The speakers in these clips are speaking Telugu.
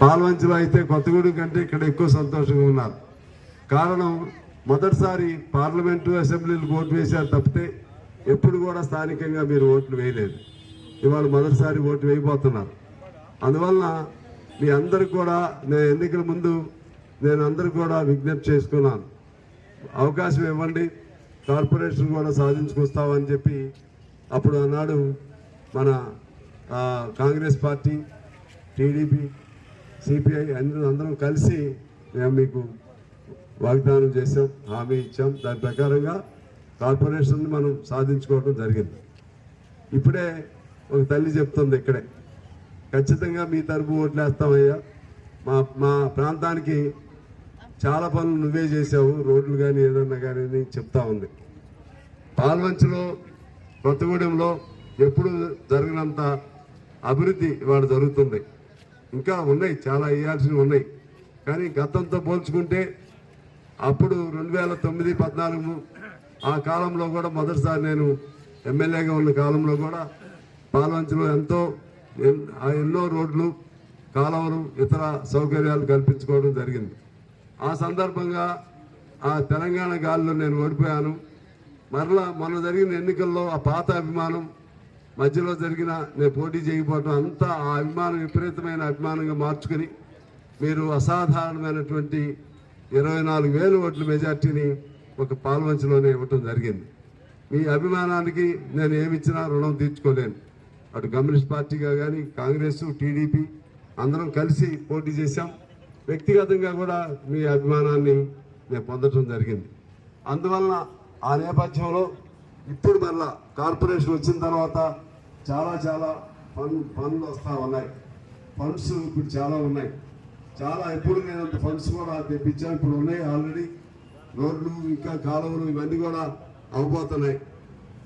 పాల్వంచలో అయితే కొత్తగూడెం కంటే ఇక్కడ ఎక్కువ సంతోషంగా ఉన్నారు. కారణం మొదటిసారి పార్లమెంటు అసెంబ్లీలు ఓటు వేశారు తప్పితే ఎప్పుడు కూడా స్థానికంగా మీరు ఓట్లు వేయలేదు. ఇవాళ మొదటిసారి ఓటు వేయబోతున్నారు. అందువలన మీ అందరికి కూడా నేను ఎన్నికల ముందు నేను అందరూ కూడా విజ్ఞప్తి చేసుకున్నాను. అవకాశం ఇవ్వండి కార్పొరేషన్ కూడా సాధించుకొస్తామని చెప్పి అప్పుడు ఆనాడు మన కాంగ్రెస్ పార్టీ టీడీపీ సిపిఐ అందరూ అందరం కలిసి మేము మీకు వాగ్దానం చేసాం హామీ ఇచ్చాం. దాని ప్రకారంగా కార్పొరేషన్ మనం సాధించుకోవడం జరిగింది. ఇప్పుడే ఒక తల్లి చెప్తుంది ఇక్కడే ఖచ్చితంగా మీ తరపు ఓట్లేస్తామయ్యా. మా మా ప్రాంతానికి చాలా పనులు నువ్వే చేసావు రోడ్లు కానీ ఏదన్నా కానీ అని చెప్తా ఉంది. పాల్వంచలో కొత్తగూడెంలో ఎప్పుడు జరిగినంత అభివృద్ధి ఇవాళ జరుగుతుంది. ఇంకా ఉన్నాయి చాలా వేయాల్సినవి ఉన్నాయి. కానీ గతంతో పోల్చుకుంటే అప్పుడు రెండు వేల తొమ్మిది పద్నాలుగు ఆ కాలంలో కూడా మొదటిసారి నేను ఎమ్మెల్యేగా ఉన్న కాలంలో కూడా పాల్వంచలో ఎంతో ఎన్నో రోడ్లు కాలువలు ఇతర సౌకర్యాలు కల్పించుకోవడం జరిగింది. ఆ సందర్భంగా ఆ తెలంగాణ గాలిలో నేను ఓడిపోయాను. మరలా మొన్న జరిగిన ఎన్నికల్లో ఆ పాత అభిమానం మధ్యలో జరిగిన నేను పోటీ చేయకపోవడం అంతా ఆ అభిమానం విపరీతమైన అభిమానంగా మార్చుకుని మీరు అసాధారణమైనటువంటి ఇరవై నాలుగు వేలు ఓట్ల మెజార్టీని ఒక పాల్వంచలోనే ఇవ్వటం జరిగింది. మీ అభిమానానికి నేను ఏమిచ్చినా రుణం తీర్చుకోలేను. అటు కమ్యూనిస్ట్ పార్టీగా కానీ కాంగ్రెస్ టీడీపీ అందరం కలిసి పోటీ చేశాం. వ్యక్తిగతంగా కూడా మీ అభిమానాన్ని నేను పొందటం జరిగింది. అందువలన ఆ నేపథ్యంలో ఇప్పుడు మళ్ళా కార్పొరేషన్ వచ్చిన తర్వాత చాలా చాలా ఫండ్ ఫండ్లు వస్తూ ఉన్నాయి. ఫండ్స్ ఇప్పుడు చాలా ఉన్నాయి. చాలా ఎప్పుడు లేనంత ఫండ్స్ కూడా తెప్పించాం. ఇప్పుడు ఉన్నాయి ఆల్రెడీ. రోడ్లు ఇంకా కాలువలు ఇవన్నీ కూడా అవ్వబోతున్నాయి.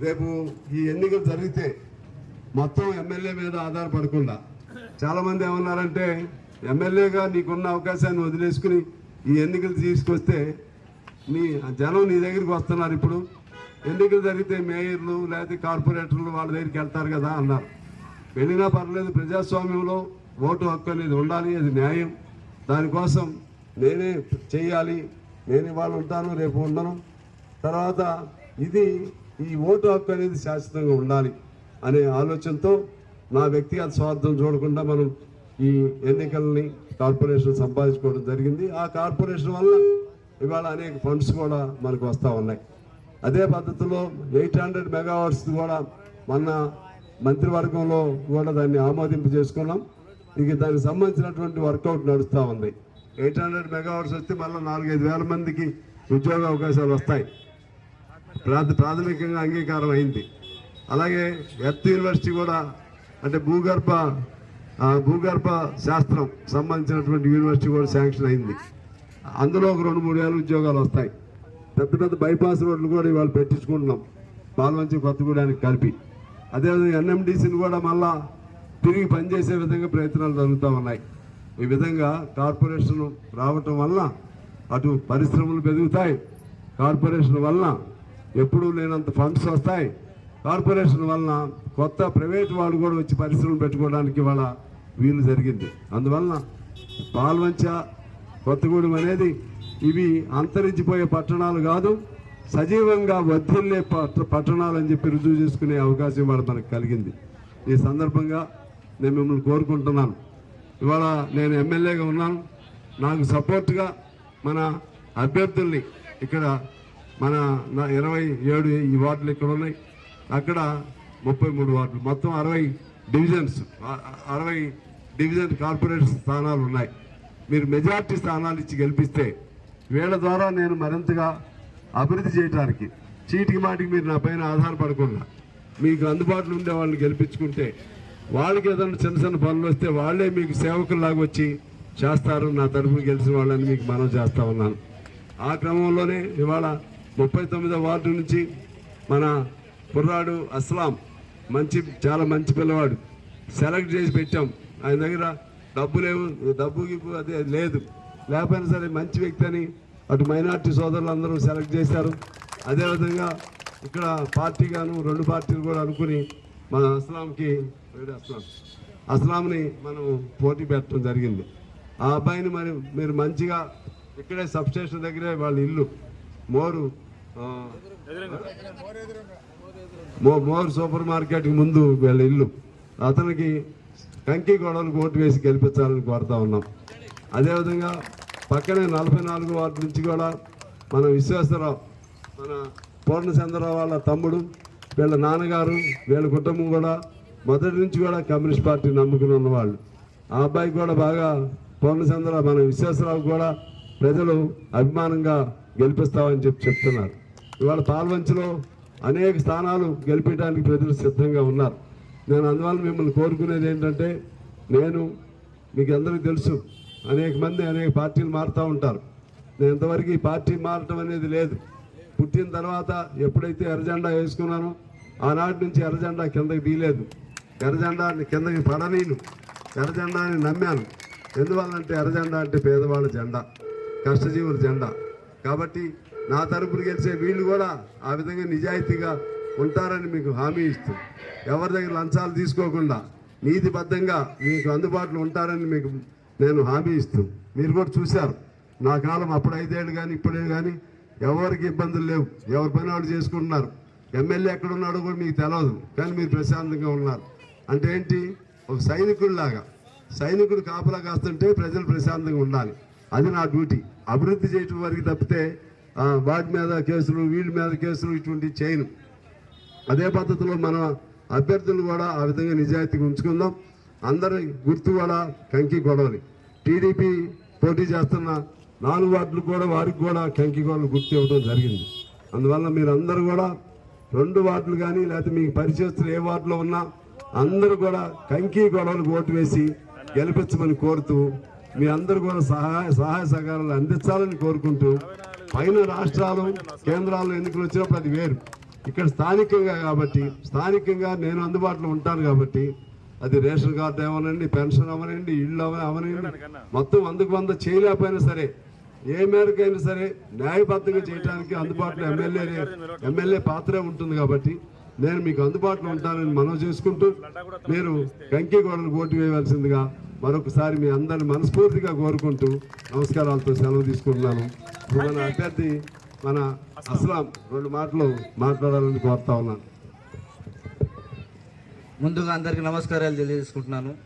రేపు ఈ ఎన్నికలు జరిగితే మొత్తం ఎమ్మెల్యే మీద ఆధారపడకుండా చాలామంది ఏమన్నారంటే ఎమ్మెల్యేగా నీకున్న అవకాశాన్ని వదిలేసుకుని ఈ ఎన్నికలు తీసుకొస్తే నీ జనం నీ దగ్గరికి వస్తున్నారు ఇప్పుడు. ఎన్నికలు జరిగితే మేయర్లు లేకపోతే కార్పొరేటర్లు వాళ్ళ దగ్గరికి వెళ్తారు కదా అన్నారు. వెళ్ళినా పర్లేదు ప్రజాస్వామ్యంలో ఓటు హక్కు అనేది ఉండాలి అది న్యాయం. దానికోసం నేనే చేయాలి నేను ఇవాళ ఉంటాను రేపు ఉండను. తర్వాత ఇది ఈ ఓటు హక్కు అనేది శాశ్వతంగా ఉండాలి అనే ఆలోచనతో నా వ్యక్తిగత స్వార్థం చూడకుండా మనం ఈ ఎన్నికల్ని కార్పొరేషన్ సంపాదించుకోవడం జరిగింది. ఆ కార్పొరేషన్ వల్ల ఇవాళ అనేక ఫండ్స్ కూడా మనకు వస్తూ ఉన్నాయి. అదే పద్ధతిలో ఎయిట్ హండ్రెడ్ మెగావాట్స్ కూడా మొన్న మంత్రివర్గంలో కూడా దాన్ని ఆమోదింపు చేసుకున్నాం. ఇక దానికి సంబంధించినటువంటి వర్కౌట్ నడుస్తూ ఉంది. ఎయిట్ హండ్రెడ్ మెగావాట్స్ వస్తే మళ్ళీ నాలుగైదు వేల మందికి ఉద్యోగ అవకాశాలు వస్తాయి. ప్రాథమికంగా అంగీకారం అయింది. అలాగే ఎర్త్ యూనివర్సిటీ కూడా అంటే భూగర్భ భూగర్భ శాస్త్రం సంబంధించినటువంటి యూనివర్సిటీ కూడా శాంక్షన్ అయింది. అందులో ఒక రెండు మూడు వేల ఉద్యోగాలు వస్తాయి. పెద్ద పెద్ద బైపాస్ రోడ్లు కూడా ఇవాళ పెట్టించుకుంటున్నాం. పాల్వంచి కొత్తగూడానికి కలిపి. అదేవిధంగా ఎన్ఎండిసిని కూడా మళ్ళా తిరిగి పనిచేసే విధంగా ప్రయత్నాలు జరుగుతూ ఉన్నాయి. ఈ విధంగా కార్పొరేషన్ రావటం వల్ల అటు పరిశ్రమలు పెరుగుతాయి. కార్పొరేషన్ వలన ఎప్పుడూ లేనంత ఫండ్స్ వస్తాయి. కార్పొరేషన్ వలన కొత్త ప్రైవేట్ వాళ్ళు కూడా వచ్చి పరిశ్రమలు పెట్టుకోవడానికి వాళ్ళ వీలు జరిగింది. అందువలన పాల్వంచ కొత్తగూడెం అనేది ఇవి అంతరించిపోయే పట్టణాలు కాదు సజీవంగా వర్ధిల్లే పట్టణాలు అని చెప్పి రుజువు చేసుకునే అవకాశం ఇవాళ మనకు కలిగింది. ఈ సందర్భంగా నేను మిమ్మల్ని కోరుకుంటున్నాను. ఇవాళ నేను ఎమ్మెల్యేగా ఉన్నాను. నాకు సపోర్ట్గా మన అభ్యర్థుల్ని ఇక్కడ మన నా ఇరవై ఏడు ఈ వార్డులు ఇక్కడ ఉన్నాయి. అక్కడ ముప్పై మూడు వార్డులు. మొత్తం అరవై డివిజన్స్ అరవై డివిజన్ కార్పొరేట్ స్థానాలు ఉన్నాయి. మీరు మెజార్టీ స్థానాలు ఇచ్చి గెలిపిస్తే వీళ్ళ ద్వారా నేను మరింతగా అభివృద్ధి చేయడానికి చీటికి మాటికి మీరు నా పైన ఆధారపడకుండా మీకు అందుబాటులో ఉండే వాళ్ళని గెలిపించుకుంటే వాళ్ళకి ఏదైనా చిన్న చిన్న పనులు వస్తే వాళ్ళే మీకు సేవకుల్లాగా వచ్చి చేస్తారు. నా తరఫున గెలిచిన వాళ్ళని మీకు మనం చేస్తా ఉన్నాను. ఆ క్రమంలోనే ఇవాళ ముప్పై తొమ్మిదో వార్డు నుంచి మన కుర్రాడు అస్లాం మంచి చాలా మంచి పిల్లవాడు. సెలెక్ట్ చేసి పెట్టాం. ఆయన దగ్గర డబ్బు లేవు. డబ్బు గిబ్బు అదే లేదు. లేకపోయినా సరే మంచి వ్యక్తి అని అటు మైనార్టీ సోదరులు అందరూ సెలెక్ట్ చేశారు. అదేవిధంగా ఇక్కడ పార్టీ గాను రెండు పార్టీలు కూడా అనుకుని మన అస్లాంకి అస్లాం అస్లాంని మనం పోటీ పెట్టడం జరిగింది. ఆ అబ్బాయిని మరి మీరు మంచిగా ఇక్కడే సబ్ స్టేషన్ దగ్గరే వాళ్ళ ఇల్లు మోరు మో మోర్ సూపర్ మార్కెట్కి ముందు వీళ్ళ ఇల్లు. అతనికి కంకి గొడవలకు ఓటు వేసి గెలిపించాలని కోరుతా ఉన్నాం. అదేవిధంగా పక్కనే నలభై నాలుగు వార్డు నుంచి కూడా మన విశ్వేశ్వరరావు మన పూర్ణచంద్రరావు వాళ్ళ తమ్ముడు వీళ్ళ నాన్నగారు వీళ్ళ కుటుంబం కూడా మొదటి నుంచి కూడా కమ్యూనిస్ట్ పార్టీ నమ్ముకుని ఉన్నవాళ్ళు. ఆ అబ్బాయికి కూడా బాగా పూర్ణచంద్ర మన విశ్వేశ్వరరావు కూడా ప్రజలు అభిమానంగా గెలిపిస్తామని చెప్పి చెప్తున్నారు. ఇవాళ పాల్వంచలో అనేక స్థానాలు గెలిపించడానికి ప్రజలు సిద్ధంగా ఉన్నారు. నేను అందువల్ల మిమ్మల్ని కోరుకునేది ఏంటంటే నేను మీకు అందరికీ తెలుసు అనేక మంది అనేక పార్టీలు మారుతూ ఉంటారు. నేను ఇంతవరకు ఈ పార్టీ మారటం అనేది లేదు. పుట్టిన తర్వాత ఎప్పుడైతే ఎర్రజెండా వేసుకున్నానో ఆనాటి నుంచి ఎర్రజెండా కిందకి తీయలేదు ఎర్రజెండా కిందకి పడనీను ఎర్రజెండాని నమ్మాను. ఎందువల్లంటే ఎర్రజెండా అంటే పేదవాళ్ళ జెండా కష్టజీవుల జెండా. కాబట్టి నా తరపున గెలిచే వీళ్ళు కూడా ఆ విధంగా నిజాయితీగా ఉంటారని మీకు హామీ ఇస్తూ ఎవరి దగ్గర లంచాలు తీసుకోకుండా నీతిబద్ధంగా మీకు అందుబాటులో ఉంటారని మీకు నేను హామీ ఇస్తూ మీరు కూడా చూశారు. నా కాలం అప్పుడు ఐదేళ్ళు కానీ ఇప్పుడే కానీ ఎవరికి ఇబ్బందులు లేవు. ఎవరి పని వాళ్ళు చేసుకుంటున్నారు. ఎమ్మెల్యే ఎక్కడ ఉన్నాడో కూడా మీకు తెలియదు కానీ మీరు ప్రశాంతంగా ఉన్నారు. అంటే ఏంటి? ఒక సైనికుడిలాగా. సైనికుడు కాపలా కాస్తుంటే ప్రజలు ప్రశాంతంగా ఉండాలి. అది నా డ్యూటీ. అభివృద్ధి చేయటం వరకు తప్పితే వాటి మీద కేసులు వీళ్ళ మీద కేసులు ఇటువంటి చేయను. అదే పద్ధతిలో మన అభ్యర్థులు కూడా ఆ విధంగా నిజాయితీగా ఉంచుకుందాం. అందరి గుర్తు కూడా కంకి గొడవలు టీడీపీ పోటీ చేస్తున్న నాలుగు వార్డులు కూడా వారికి కూడా కంకి గొడవలు గుర్తు ఇవ్వడం జరిగింది. అందువల్ల మీరు అందరూ కూడా రెండు వార్డులు కానీ లేకపోతే మీకు పరిచయస్తులు ఏ వార్డులో ఉన్నా అందరూ కూడా కంకి గొడవలకు ఓటు వేసి గెలిపించమని కోరుతూ మీ అందరూ కూడా సహాయ సహాయ సహకారాలు అందించాలని కోరుకుంటూ పైన రాష్ట్రాలు కేంద్రాలు ఎన్నికలు వచ్చినప్పుడు అది వేరు. ఇక్కడ స్థానికంగా కాబట్టి స్థానికంగా నేను అందుబాటులో ఉంటాను కాబట్టి అది రేషన్ కార్డు ఏమనండి పెన్షన్ అవనండి ఇళ్ళు అవనండి. మొత్తం వందకు వంద చేయలేకపోయినా సరే ఏ మేరకైనా సరే న్యాయబద్ధంగా చేయడానికి అందుబాటులో ఎమ్మెల్యే ఎమ్మెల్యే పాత్రే ఉంటుంది కాబట్టి నేను మీకు అందుబాటులో ఉంటానని మనవి చేసుకుంటూ మీరు కంకి ఓటు వేయవలసిందిగా మరొకసారి మీ అందరిని మనస్ఫూర్తిగా కోరుకుంటూ నమస్కారాలతో సెలవు తీసుకుంటున్నాను. ఇప్పుడు మన అభ్యర్థి మన అస్లాం రెండు మాటలు మాట్లాడాలని కోరుతా ఉన్నాను. ముందుగా అందరికీ నమస్కారాలు తెలియజేసుకుంటున్నాను.